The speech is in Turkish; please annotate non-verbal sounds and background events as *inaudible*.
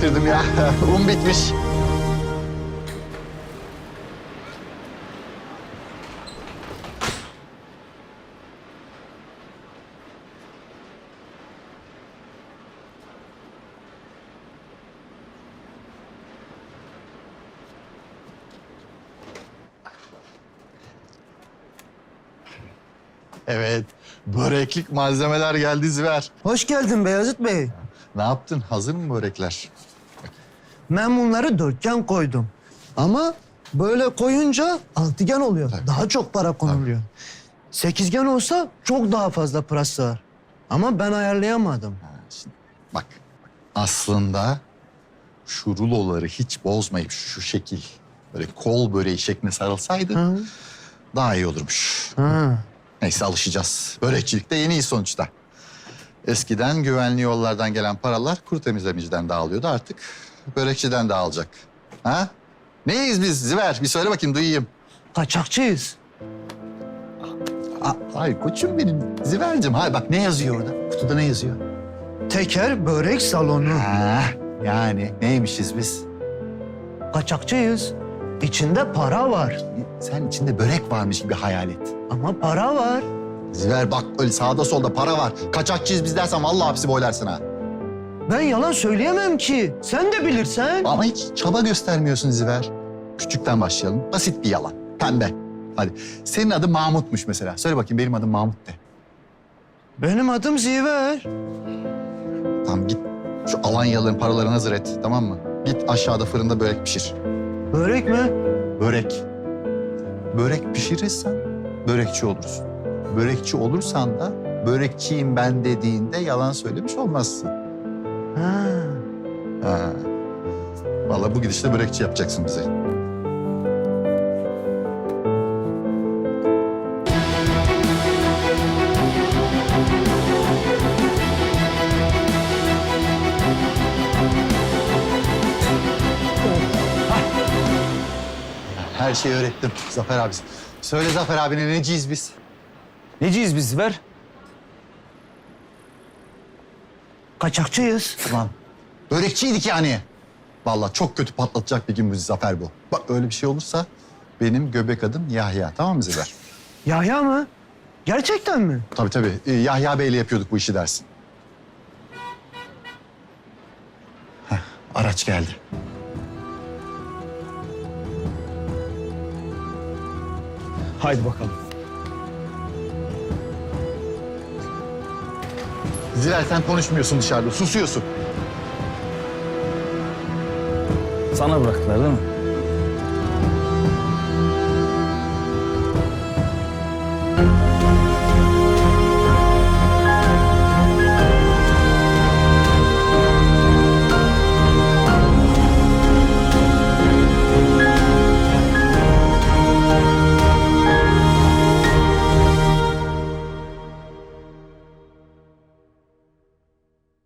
getirdim ya. *laughs* Un bitmiş. Evet, böreklik malzemeler geldi Ziver. Hoş geldin Beyazıt Bey. Ne yaptın? Hazır mı börekler? Ben bunları dörtgen koydum. Ama böyle koyunca altıgen oluyor. Tabii. Daha çok para konuluyor. Sekizgen olsa çok daha fazla parası var. Ama ben ayarlayamadım. Ha, şimdi bak, aslında şu ruloları hiç bozmayıp şu şekil, böyle kol böreği şekline sarılsaydı Ha. daha iyi olurmuş. Ha. Neyse alışacağız. Börekçilikte yeniyiz sonuçta. Eskiden güvenli yollardan gelen paralar kuru temizlemeciden dağılıyordu. Artık börekçiden dağılacak. Ha? Neyiz biz Ziver? Bir söyle bakayım duyayım. Kaçakçıyız. Hayır koçum benim. Ziver'cim. Hayır bak ne yazıyor orada? Kutuda ne yazıyor? Teker börek salonu. Ha, yani neymişiz biz? Kaçakçıyız. İçinde para var. Sen içinde börek varmış gibi hayal et. Ama para var. Ziver bak öyle sağda solda para var. Kaçakçıyız biz dersen vallahi hapsi boylarsın ha. Ben yalan söyleyemem ki. Sen de bilirsen. Ama hiç çaba göstermiyorsun Ziver. Küçükten başlayalım. Basit bir yalan. Pembe. Hadi. Senin adın Mahmut'muş mesela. Söyle bakayım benim adım Mahmut de. Benim adım Ziver. Tamam git şu Alanyalıların paralarını hazır et tamam mı? Git aşağıda fırında börek pişir. Börek mi? Börek. Börek pişirirsen börekçi olursun. Börekçi olursan da börekçiyim ben dediğinde yalan söylemiş olmazsın. Ha. Ha. Vallahi bu gidişle börekçi yapacaksın bizi. Her şeyi öğrettim Zafer abi. Söyle Zafer abine neciyiz biz? Neciyiz biz ver? Kaçakçıyız. Ulan börekçiydik yani. Vallahi çok kötü patlatacak bir gün bu Zafer bu. Bak öyle bir şey olursa benim göbek adım Yahya. Tamam mı Ziver? Yahya mı? Gerçekten mi? Tabii tabii. Ee, Yahya Bey'le yapıyorduk bu işi dersin. Heh, araç geldi. Haydi bakalım. Ziver sen konuşmuyorsun dışarıda. Susuyorsun. Sana bıraktılar değil mi?